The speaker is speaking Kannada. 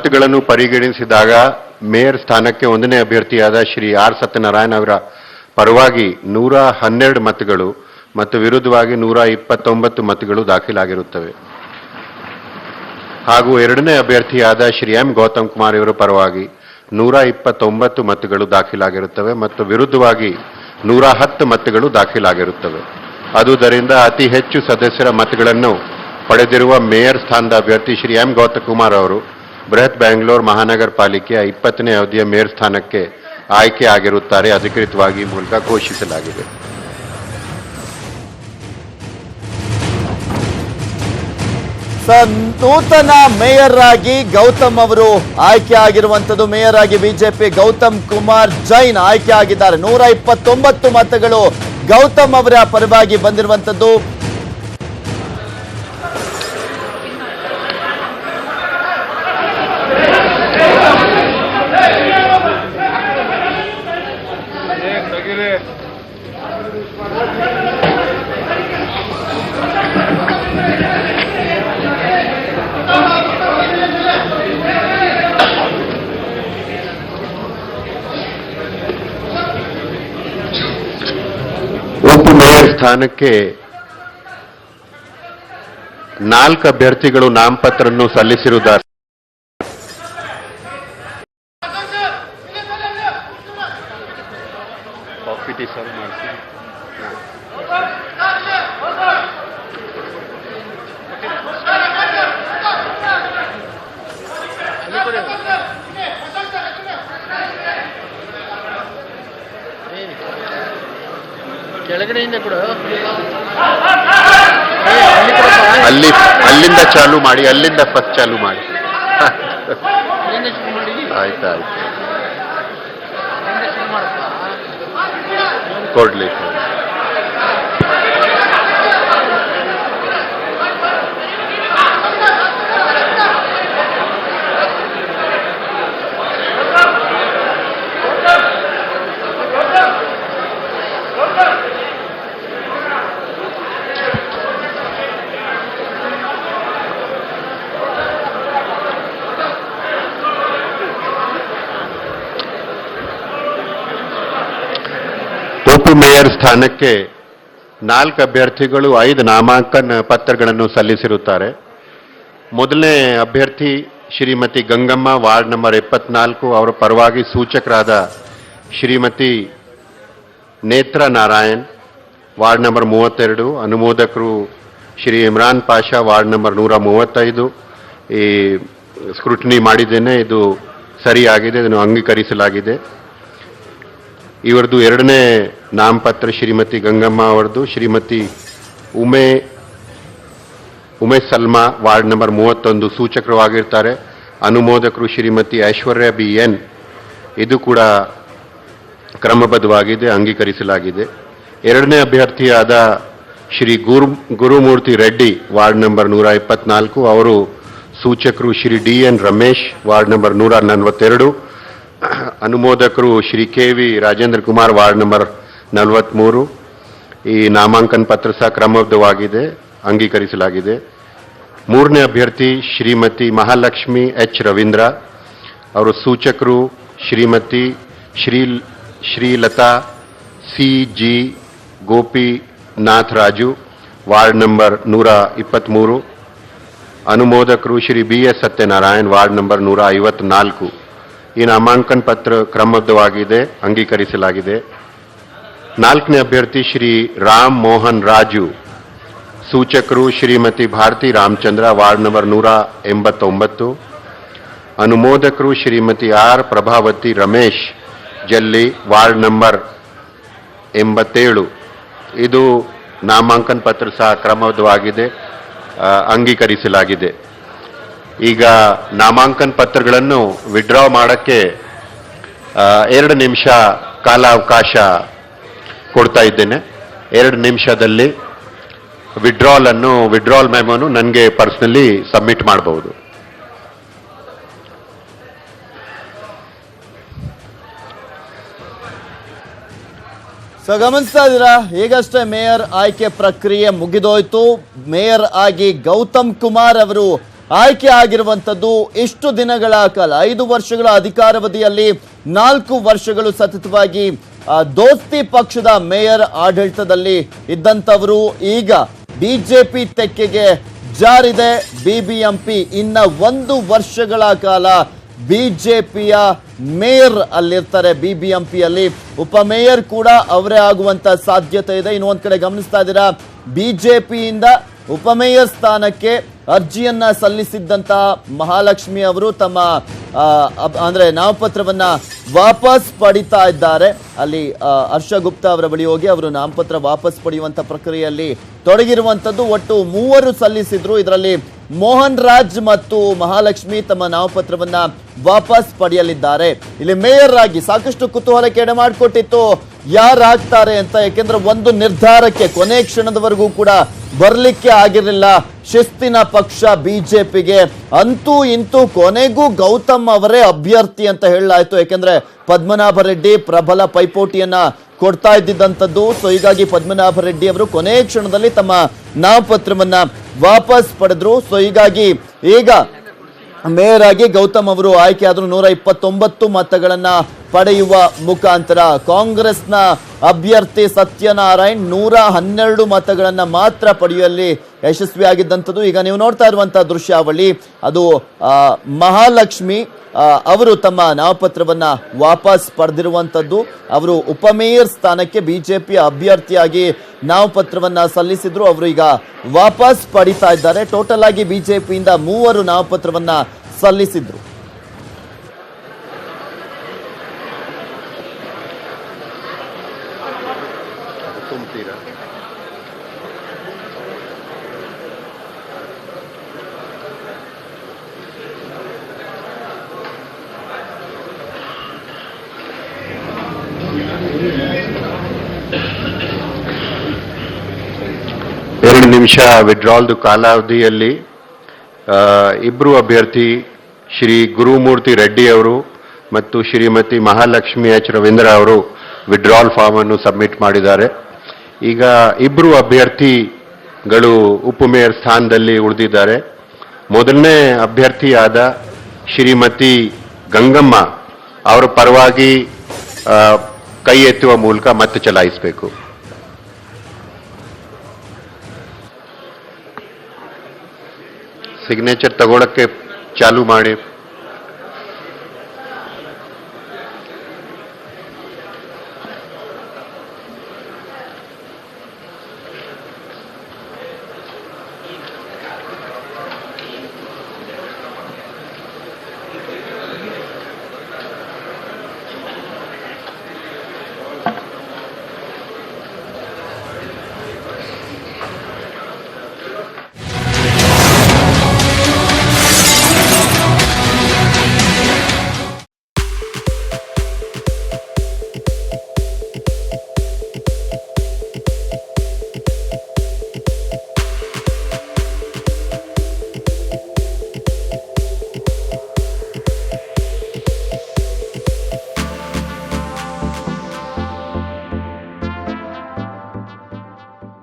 ಮತಗಳನ್ನು ಪರಿಗಣಿಸಿದಾಗ ಮೇಯರ್ ಸ್ಥಾನಕ್ಕೆ ಒಂದನೇ ಅಭ್ಯರ್ಥಿಯಾದ ಶ್ರೀ ಆರ್ ಸತ್ಯನಾರಾಯಣ ಅವರ ಪರವಾಗಿ ನೂರ ಹನ್ನೆರಡು ಮತಗಳು ಮತ್ತು ವಿರುದ್ಧವಾಗಿ ನೂರ ಇಪ್ಪತ್ತೊಂಬತ್ತು ಮತಗಳು ದಾಖಲಾಗಿರುತ್ತವೆ. ಹಾಗೂ ಎರಡನೇ ಅಭ್ಯರ್ಥಿಯಾದ ಶ್ರೀ ಎಂ ಗೌತಮ್ ಕುಮಾರ್ ಇವರ ಪರವಾಗಿ ನೂರ ಇಪ್ಪತ್ತೊಂಬತ್ತು ಮತಗಳು ದಾಖಲಾಗಿರುತ್ತವೆ ಮತ್ತು ವಿರುದ್ಧವಾಗಿ ನೂರ ಹತ್ತು ಮತಗಳು ದಾಖಲಾಗಿರುತ್ತವೆ. ಅದುದರಿಂದ ಅತಿ ಹೆಚ್ಚು ಸದಸ್ಯರ ಮತಗಳನ್ನು ಪಡೆದಿರುವ ಮೇಯರ್ ಸ್ಥಾನದ ಅಭ್ಯರ್ಥಿ ಶ್ರೀ ಎಂ ಗೌತಮ್ ಕುಮಾರ್ ಅವರು ಬೃಹತ್ ಬ್ಯಾಂಗ್ಳೂರ್ ಮಹಾನಗರ ಪಾಲಿಕೆಯ ಇಪ್ಪತ್ತನೇ ಅವಧಿಯ ಮೇಯರ್ ಸ್ಥಾನಕ್ಕೆ ಆಯ್ಕೆ ಆಗಿರುತ್ತಾರೆ, ಅಧಿಕೃತವಾಗಿ ಮೂಲಕ ಘೋಷಿಸಲಾಗಿದೆ. ನೂತನ ಮೇಯರ್ ಆಗಿ ಗೌತಮ್ ಅವರು ಆಯ್ಕೆ ಆಗಿರುವಂತದ್ದು ಮೇಯರ್ ಆಗಿ ಬಿಜೆಪಿ ಗೌತಮ್ ಕುಮಾರ್ ಜೈನ್ ಆಯ್ಕೆ ಆಗಿದ್ದಾರೆ. ನೂರ ಇಪ್ಪತ್ತೊಂಬತ್ತು ಮತಗಳು ಗೌತಮ್ ಅವರ ಪರವಾಗಿ ಬಂದಿರುವಂತದ್ದು ಉಪ ಮೇಯರ್ ಸ್ಥಾನಕ್ಕೆ ನಾಲ್ಕು ಅಭ್ಯರ್ಥಿಗಳು ನಾಮಪತ್ರವನ್ನು ಸಲ್ಲಿಸಿರುತ್ತಾರೆ. ಕೆಳಗಡೆಯಿಂದ ಕೂಡ. ಅಲ್ಲಿ ಅಲ್ಲಿಂದ ಚಾಲು ಮಾಡಿ ಅಲ್ಲಿಂದ ಫಸ್ಟ್ ಚಾಲು ಮಾಡಿ. ಆಯ್ತು ಕೊಡ್ಲಿ. ಮಾಡಿ ಉಪ ಮೇಯರ್ ಸ್ಥಾನಕ್ಕೆ ನಾಲ್ಕು ಅಭ್ಯರ್ಥಿಗಳು, ಐದು ನಾಮಾಂಕನ ಪತ್ರಗಳನ್ನು ಸಲ್ಲಿಸಿರುತ್ತಾರೆ. ಮೊದಲನೇ ಅಭ್ಯರ್ಥಿ ಶ್ರೀಮತಿ ಗಂಗಮ್ಮ, ವಾರ್ಡ್ ನಂಬರ್ ಇಪ್ಪತ್ನಾಲ್ಕು ಅವರ ಪರವಾಗಿ ಸೂಚಕರಾದ ಶ್ರೀಮತಿ ನೇತ್ರ ನಾರಾಯಣ್, ವಾರ್ಡ್ ನಂಬರ್ ಮೂವತ್ತೆರಡು. ಅನುಮೋದಕರು ಶ್ರೀ ಇಮ್ರಾನ್ ಪಾಷಾ, ವಾರ್ಡ್ ನಂಬರ್ ನೂರ ಮೂವತ್ತೈದು. ಈ ಸ್ಕ್ರೂಟಿನಿ ಮಾಡಿದ್ದೇನೆ. ಇದು ಸರಿಯಾಗಿದೆ. ಇದನ್ನು ಅಂಗೀಕರಿಸಲಾಗಿದೆ. ಇವರದು ಎರಡನೇ ನಾಮಪತ್ರ ಶ್ರೀಮತಿ ಗಂಗಮ್ಮ ಅವರದು, ಶ್ರೀಮತಿ ಉಮೆ ಉಮೇಶ್ ಸಲ್ಮಾ ವಾರ್ಡ್ ನಂಬರ್ ಮೂವತ್ತೊಂದು ಸೂಚಕರವಾಗಿರ್ತಾರೆ. ಅನುಮೋದಕರು ಶ್ರೀಮತಿ ಐಶ್ವರ್ಯ ಬಿ ಎನ್. ಇದು ಕೂಡ ಕ್ರಮಬದ್ಧವಾಗಿದೆ, ಅಂಗೀಕರಿಸಲಾಗಿದೆ. ಎರಡನೇ ಅಭ್ಯರ್ಥಿಯಾದ ಶ್ರೀ ಗುರು, ಗುರುಮೂರ್ತಿ ರೆಡ್ಡಿ ವಾರ್ಡ್ ನಂಬರ್ ನೂರ ಇಪ್ಪತ್ನಾಲ್ಕು. ಅವರು ಸೂಚಕರು Shri D N Ramesh ward number ನೂರ ನಲವತ್ತೆರಡು. ಅನುಮೋದಕರು Shri K V Rajendra Kumar ward number ನಲವತ್ಮೂರು. ಈ ನಾಮಾಂಕನ ಪತ್ರ ಸಹ ಕ್ರಮಬದ್ಧವಾಗಿದೆ, ಅಂಗೀಕರಿಸಲಾಗಿದೆ. ಮೂರನೇ ಅಭ್ಯರ್ಥಿ ಶ್ರೀಮತಿ ಮಹಾಲಕ್ಷ್ಮಿ ಎಚ್. ರವೀಂದ್ರ. ಅವರು ಸೂಚಕರು Shrimati Shri Srilatha C. G. Gopinath Raju ward number ನೂರ ಇಪ್ಪತ್ತ್ಮೂರು ಅನುಮೋದಕರು Shri B. S. Satyanarayan, ward number ನೂರ ಐವತ್ನಾಲ್ಕು. ಈ ನಾಮಾಂಕನ ಪತ್ರ ಕ್ರಮಬದ್ಧವಾಗಿದೆ, ಅಂಗೀಕರಿಸಲಾಗಿದೆ. ನಾಲ್ಕನೇ ಅಭ್ಯರ್ಥಿ ಶ್ರೀ ರಾಮ್ ಮೋಹನ್ ರಾಜು. ಸೂಚಕರು ಶ್ರೀಮತಿ ಭಾರತಿ ರಾಮಚಂದ್ರ ವಾರ್ಡ್ ನಂಬರ್ ನೂರ ಎಂಬತ್ತೊಂಬತ್ತು. ಅನುಮೋದಕರು ಶ್ರೀಮತಿ ಆರ್ ಪ್ರಭಾವತಿ ರಮೇಶ್, ಜಲ್ಲಿ ವಾರ್ಡ್ ನಂಬರ್ ಎಂಬತ್ತೇಳು. ಇದು ನಾಮಾಂಕನ ಪತ್ರ ಸಹ ಕ್ರಮಬದ್ಧವಾಗಿದೆ ಅಂಗೀಕರಿಸಲಾಗಿದೆ. ಈಗ ನಾಮಾಂಕನ ಪತ್ರಗಳನ್ನು ವಿಡ್ರಾ ಮಾಡೋಕ್ಕೆ ಎರಡು ನಿಮಿಷ ಕಾಲಾವಕಾಶ ಕೊಡ್ತಾ ಇದ್ದೇನೆ. ಎರಡು ನಿಮಿಷದಲ್ಲಿ ವಿಡ್ರಾಲ್ ಅನ್ನು ವಿಡ್ರಾಲ್ ಮೆಮೋನು ನನಗೆ ಪರ್ಸ್ನಲಿ ಸಬ್ಮಿಟ್ ಮಾಡಬಹುದು ಸೊ ಗಮನಿಸ್ತಾ ಇದ್ದೀರಾ? ಈಗಷ್ಟೇ ಮೇಯರ್ ಆಯ್ಕೆ ಪ್ರಕ್ರಿಯೆ ಮುಗಿದೋಯ್ತು. ಮೇಯರ್ ಆಗಿ ಗೌತಮ್ ಕುಮಾರ್ ಅವರು ಆಯ್ಕೆ ಆಗಿರುವಂಥದ್ದು ಇಷ್ಟು ದಿನಗಳ ಕಾಲ, ಐದು ವರ್ಷಗಳ ಅಧಿಕಾರಾವಧಿಯಲ್ಲಿ ನಾಲ್ಕು ವರ್ಷಗಳು ಸತತವಾಗಿ ದೋಸ್ತಿ ಪಕ್ಷದ ಮೇಯರ್ ಆಡಳಿತದಲ್ಲಿ ಇದ್ದಂಥವರು ಈಗ ಬಿಜೆಪಿ ತೆಕ್ಕೆಗೆ ಜಾರಿದೆ. ಬಿಬಿಎಂಪಿ ಇನ್ನ ಒಂದು ವರ್ಷಗಳ ಕಾಲ ಬಿಜೆಪಿಯ ಮೇಯರ್ ಅಲ್ಲಿರ್ತಾರೆ. ಬಿಬಿಎಂಪಿಯಲ್ಲಿ ಉಪಮೇಯರ್ ಕೂಡ ಅವರೇ ಆಗುವಂತ ಸಾಧ್ಯತೆ ಇದೆ. ಇನ್ನೊಂದ್ ಕಡೆ ಗಮನಿಸ್ತಾ ಇದ್ದೀರಾ, ಬಿಜೆಪಿಯಿಂದ ಉಪಮೇಯರ್ ಸ್ಥಾನಕ್ಕೆ ಅರ್ಜಿಯನ್ನ ಸಲ್ಲಿಸಿದ್ದಂತ ಮಹಾಲಕ್ಷ್ಮಿ ಅವರು ತಮ್ಮ ಅಂದ್ರೆ ನಾಮಪತ್ರವನ್ನ ವಾಪಸ್ ಪಡಿತಾ ಇದ್ದಾರೆ. ಅಲ್ಲಿ ಹರ್ಷ ಗುಪ್ತಾ ಅವರ ಬಳಿ ಹೋಗಿ ಅವರು ನಾಮಪತ್ರ ವಾಪಸ್ ಪಡೆಯುವಂತ ಪ್ರಕ್ರಿಯೆಯಲ್ಲಿ ತೊಡಗಿರುವಂತದ್ದು ಒಟ್ಟು ಮೂವರು ಸಲ್ಲಿಸಿದ್ರು. ಇದರಲ್ಲಿ ಮೋಹನ್ ರಾಜ್ ಮತ್ತು ಮಹಾಲಕ್ಷ್ಮಿ ತಮ್ಮ ನಾಮಪತ್ರವನ್ನ ವಾಪಸ್ ಪಡೆಯಲಿದ್ದಾರೆ. ಇಲ್ಲಿ ಮೇಯರ್ ಆಗಿ ಸಾಕಷ್ಟು ಕುತೂಹಲಕ್ಕೆ ಎಡೆ ಮಾಡಿಕೊಟ್ಟಿತ್ತು ಯಾರಾಗ್ತಾರೆ ಅಂತ ಯಾಕೆಂದ್ರೆ ಒಂದು ನಿರ್ಧಾರಕ್ಕೆ ಕೊನೆ ಕ್ಷಣದವರೆಗೂ ಕೂಡ ಬರ್ಲಿಕ್ಕೆ ಆಗಿರಲಿಲ್ಲ. ಶಿಸ್ತಿನ ಪಕ್ಷ ಬಿಜೆಪಿಗೆ. ಅಂತೂ ಇಂತೂ ಕೊನೆಗೂ ಗೌತಮ್ ಅವರೇ ಅಭ್ಯರ್ಥಿ ಅಂತ ಹೇಳಲಾಯಿತು. ಯಾಕೆಂದ್ರೆ ಪದ್ಮನಾಭ ರೆಡ್ಡಿ ಪ್ರಬಲ ಪೈಪೋಟಿಯನ್ನ ಕೊಡ್ತಾ ಇದ್ದಿದ್ದಂಥದ್ದು. ಸೊ ಹೀಗಾಗಿ ಪದ್ಮನಾಭ ರೆಡ್ಡಿ ಅವರು ಕೊನೆ ಕ್ಷಣದಲ್ಲಿ ತಮ್ಮ ನಾಮಪತ್ರವನ್ನ ವಾಪಸ್ ಪಡೆದ್ರು. ಸೊ ಹೀಗಾಗಿ ಈಗ ಮೇಯರ್ ಆಗಿ ಗೌತಮ್ ಅವರು ಆಯ್ಕೆ ಆದ್ರು ನೂರ ಇಪ್ಪತ್ತೊಂಬತ್ತು ಮತಗಳನ್ನ ಪಡೆಯುವ ಮುಖಾಂತರ ಕಾಂಗ್ರೆಸ್ನ ಅಭ್ಯರ್ಥಿ ಸತ್ಯನಾರಾಯಣ್ ನೂರ ಹನ್ನೆರಡು ಮತಗಳನ್ನ ಮಾತ್ರ ಪಡೆಯುವಲ್ಲಿ ಯಶಸ್ವಿಯಾಗಿದ್ದಂಥದ್ದು. ಈಗ ನೀವು ನೋಡ್ತಾ ಇರುವಂತಹ ದೃಶ್ಯಾವಳಿ, ಅದು ಮಹಾಲಕ್ಷ್ಮಿ ಅವರು ತಮ್ಮ ನಾಮಪತ್ರವನ್ನು ವಾಪಸ್ ಪಡೆದಿರುವಂತದ್ದು ಅವರು ಉಪಮೇಯರ್ ಸ್ಥಾನಕ್ಕೆ ಬಿಜೆಪಿ ಅಭ್ಯರ್ಥಿಯಾಗಿ ನಾಮಪತ್ರವನ್ನು ಸಲ್ಲಿಸಿದ್ರು. ಅವರು ಈಗ ವಾಪಸ್ ಪಡಿತಾ ಇದ್ದಾರೆ. ಟೋಟಲ್ ಆಗಿ ಪಿಯಿಂದ ಮೂವರು ನಾಮಪತ್ರವನ್ನು ಸಲ್ಲಿಸಿದ್ರು. ನಿಮಿಷ ವಿಡ್ರಾಲ್ದು ಕಾಲಾವಧಿಯಲ್ಲಿ ಇಬ್ಬರು ಅಭ್ಯರ್ಥಿ ಶ್ರೀ ಗುರುಮೂರ್ತಿ ರೆಡ್ಡಿ ಅವರು ಮತ್ತು ಶ್ರೀಮತಿ ಮಹಾಲಕ್ಷ್ಮಿ ಎಚ್ ರವೀಂದ್ರ ಅವರು ವಿಡ್ರಾಲ್ ಫಾರ್ಮ್ ಅನ್ನು ಸಬ್ಮಿಟ್ ಮಾಡಿದ್ದಾರೆ. ಈಗ ಇಬ್ಬರು ಅಭ್ಯರ್ಥಿಗಳು ಉಪಮೇಯರ್ ಸ್ಥಾನದಲ್ಲಿ ಉಳಿದಿದ್ದಾರೆ. ಮೊದಲನೇ ಅಭ್ಯರ್ಥಿಯಾದ ಶ್ರೀಮತಿ ಗಂಗಮ್ಮ ಅವರ ಪರವಾಗಿ ಕೈ ಎತ್ತುವ ಮೂಲಕ ಮತ ಚಲಾಯಿಸಬೇಕು. ಸಿಗ್ನೇಚರ್ ತಗೊಳಕ್ಕೆ ಚಾಲು ಮಾಡಿ